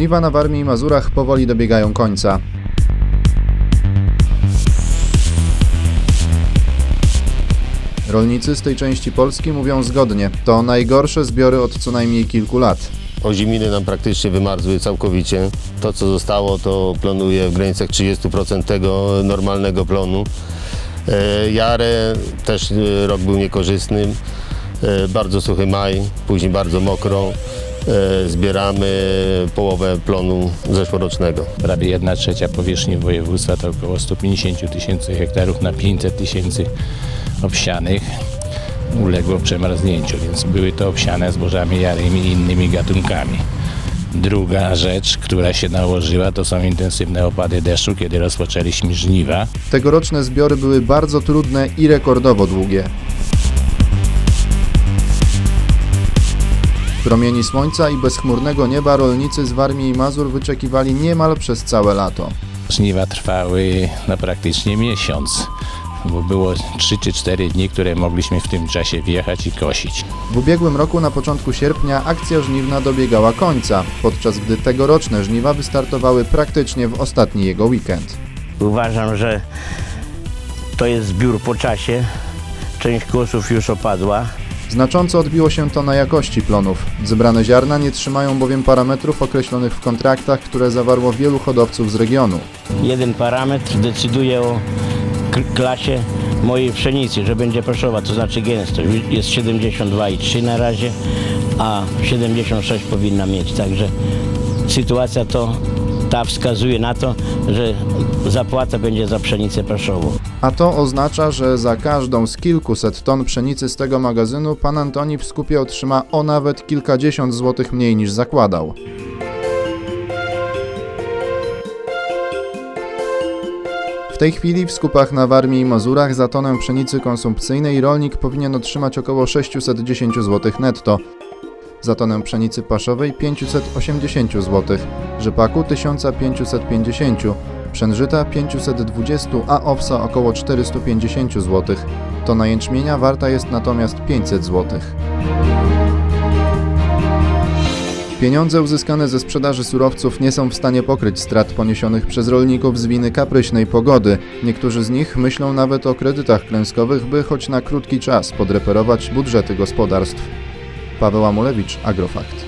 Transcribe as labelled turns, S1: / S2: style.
S1: Żniwa na Warmii i Mazurach powoli dobiegają końca. Rolnicy z tej części Polski mówią zgodnie, to najgorsze zbiory od co najmniej kilku lat.
S2: Oziminy nam praktycznie wymarzły całkowicie. To, co zostało, to plonuje w granicach 30% tego normalnego plonu. E, Jarę też e, rok był niekorzystny. E, Bardzo suchy maj, później bardzo mokro. E, Zbieramy połowę plonu zeszłorocznego.
S3: prawie 1 trzecia powierzchni województwa to około 150 tysięcy hektarów na 500 tysięcy obsianych uległo przemarznięciu, więc były to obsiane zbożami jarymi i innymi gatunkami. Druga rzecz, która się nałożyła, to są intensywne opady deszczu, kiedy rozpoczęliśmy żniwa.
S1: Tegoroczne zbiory były bardzo trudne i rekordowo długie. Promieni słońca i bezchmurnego nieba rolnicy z Warmii i Mazur wyczekiwali niemal przez całe lato.
S3: Żniwa trwały no, praktycznie miesiąc, bo było 3 czy 4 dni, które mogliśmy w tym czasie wjechać i kosić.
S1: W ubiegłym roku na początku sierpnia akcja żniwna dobiegała końca, podczas gdy tegoroczne żniwa wystartowały praktycznie w ostatni jego weekend.
S4: Uważam, że to jest zbiór po czasie. Część kłosów już opadła.
S1: Znacząco odbiło się to na jakości plonów. Zebrane ziarna nie trzymają bowiem parametrów określonych w kontraktach, które zawarło wielu hodowców z regionu.
S4: Jeden parametr decyduje o klasie mojej pszenicy, że będzie proszowa, to znaczy gęstość. Jest 72,3 na razie, a 76 powinna mieć. Także sytuacja to ta wskazuje na to, że zapłata będzie za pszenicę proszową.
S1: A to oznacza, że za każdą z kilkuset ton pszenicy z tego magazynu pan Antoni w skupie otrzyma o nawet kilkadziesiąt złotych mniej niż zakładał. W tej chwili w skupach na Warmii i Mazurach za tonę pszenicy konsumpcyjnej rolnik powinien otrzymać około 610 zł netto. Za tonę pszenicy paszowej 580 zł, rzepaku 1550 Przężyta 520, a owsa około 450 zł. Tona jęczmienia warta jest natomiast 500 zł. Pieniądze uzyskane ze sprzedaży surowców nie są w stanie pokryć strat poniesionych przez rolników z winy kapryśnej pogody. Niektórzy z nich myślą nawet o kredytach klęskowych, by choć na krótki czas podreperować budżety gospodarstw. Paweł Amulewicz, Agrofakt.